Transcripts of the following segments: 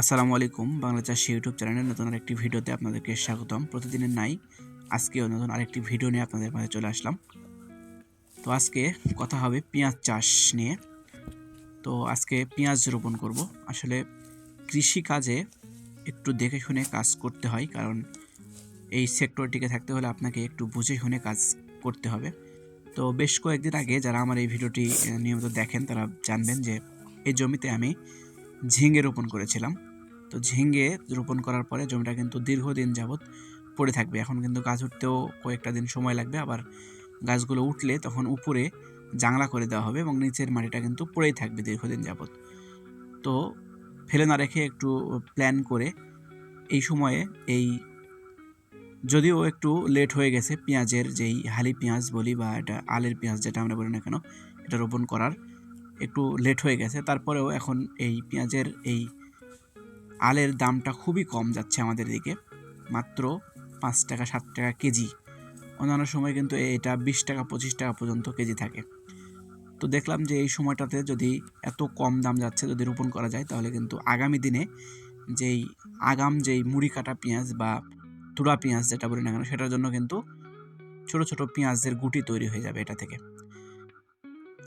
আসসালামু আলাইকুম, বাংলা চাষি ইউটিউব চ্যানেলের নতুন আরেকটি ভিডিওতে আপনাদেরকে স্বাগতম। প্রতিদিনের নাই, আজকেও নতুন আরেকটি ভিডিও নিয়ে আপনাদের মাঝে চলে আসলাম। তো আজকে কথা হবে পেঁয়াজ চাষ নিয়ে। তো আজকে পেঁয়াজ রোপণ করব। আসলে কৃষি কাজে একটু দেখে শুনে কাজ করতে হয়, কারণ এই সেক্টরটিকে থাকতে হলে আপনাকে একটু বুঝে শুনে কাজ করতে হবে। তো বেশ কয়েকদিন আগে যারা আমার এই ভিডিওটি নিয়মিত দেখেন তারা জানবেন যে এই জমিতে আমি ঝিঙে রোপণ করেছিলাম। তো ঝিঙে রোপণ করার পরে জমিটা কিন্তু দীর্ঘদিন যাবৎ পড়ে থাকবে। এখন কিন্তু গাছ উঠতেও কয়েকটা দিন সময় লাগবে। আবার গাছগুলো উঠলে তখন উপরে জাংলা করে দেওয়া হবে এবং নিচের মাটিটা কিন্তু পড়েই থাকবে দীর্ঘদিন যাবৎ। তো ফেলে না রেখে একটু প্ল্যান করে এই সময়ে এই যদিও একটু লেট হয়ে গেছে, পেঁয়াজের যেই হালি পেঁয়াজ বলি বা এটা আলের পেঁয়াজ যেটা আমরা বলি না কেন, এটা রোপণ করার একটু লেট হয়ে গেছে। তারপরেও এখন এই পেঁয়াজের এই আলের দামটা খুবই কম যাচ্ছে আমাদের দিকে। মাত্র পাঁচ টাকা, সাত টাকা কেজি। অন্যান্য সময় কিন্তু এটা বিশ টাকা, পঁচিশ টাকা পর্যন্ত কেজি থাকে। তো দেখলাম যে এই সময়টাতে যদি এত কম দাম যাচ্ছে, যদি রোপণ করা যায়, তাহলে কিন্তু আগামী দিনে যেই আগাম, যেই মুড়ি কাটা পেঁয়াজ বা তুরা পেঁয়াজ যেটা বলি না কেন, সেটার জন্য কিন্তু ছোট ছোট পেঁয়াজের গুটি তৈরি হয়ে যাবে এটা থেকে।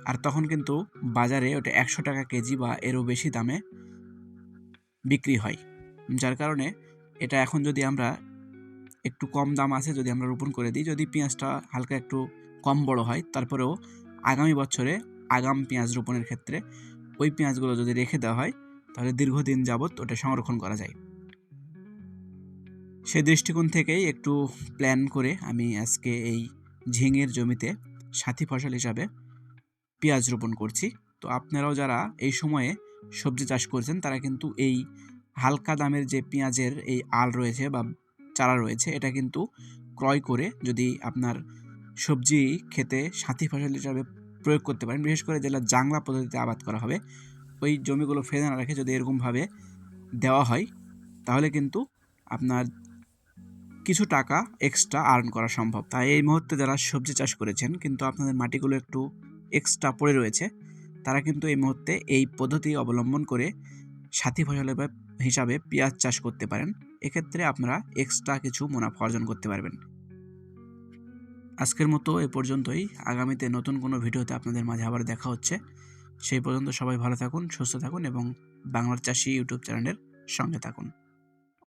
আর তখন কিন্তু বাজারে ওটা একশো টাকা কেজি বা এরও বেশি দামে বিক্রি হয়। যার কারণে এটা এখন যদি আমরা একটু কম দাম আছে যদি আমরা রোপণ করে দিই, যদি পেঁয়াজটা হালকা একটু কম বড় হয়, তারপরেও আগামী বছরে আগাম পেঁয়াজ রোপণের ক্ষেত্রে ওই পেঁয়াজগুলো যদি রেখে দেওয়া হয়, তাহলে দীর্ঘদিন যাবৎ ওটা সংরক্ষণ করা যায়। সেই দৃষ্টিকোণ থেকেই একটু প্ল্যান করে আমি আজকে এই ঝিঙের জমিতে সাথী ফসল হিসাবে পেঁয়াজ রোপণ করছি। তো আপনারাও যারা এই সময়ে সবজি চাষ করছেন, তারা কিন্তু এই হালকা দামের যে পেঁয়াজের এই আল রয়েছে বা চারা রয়েছে, এটা কিন্তু ক্রয় করে যদি আপনার সবজি খেতে সাথী ফসল হিসাবে প্রয়োগ করতে পারেন, বিশেষ করে যেটা জাংলা পদ্ধতিতে আবাদ করা হবে, ওই জমিগুলো ফেলে না রেখে যদি এরকমভাবে দেওয়া হয়, তাহলে কিন্তু আপনার কিছু টাকা এক্সট্রা আর্ন করা সম্ভব। তাই এই মুহূর্তে যারা সবজি চাষ করেছেন, কিন্তু আপনাদের মাটিগুলো একটু এক্সট্রা পড়ে রয়েছে, তারা কিন্তু এই মুহূর্তে এই পদ্ধতি অবলম্বন করে সাথী ফসলের বা- হিসাবে পেঁয়াজ চাষ করতে পারেন। এক্ষেত্রে আপনারা এক্সট্রা কিছু মুনাফা অর্জন করতে পারবেন। আজকের মতো এ পর্যন্তই। আগামীতে নতুন কোনো ভিডিওতে আপনাদের মাঝে আবার দেখা হচ্ছে। সেই পর্যন্ত সবাই ভালো থাকুন, সুস্থ থাকুন এবং বাংলার চাষি ইউটিউব চ্যানেলের সঙ্গে থাকুন।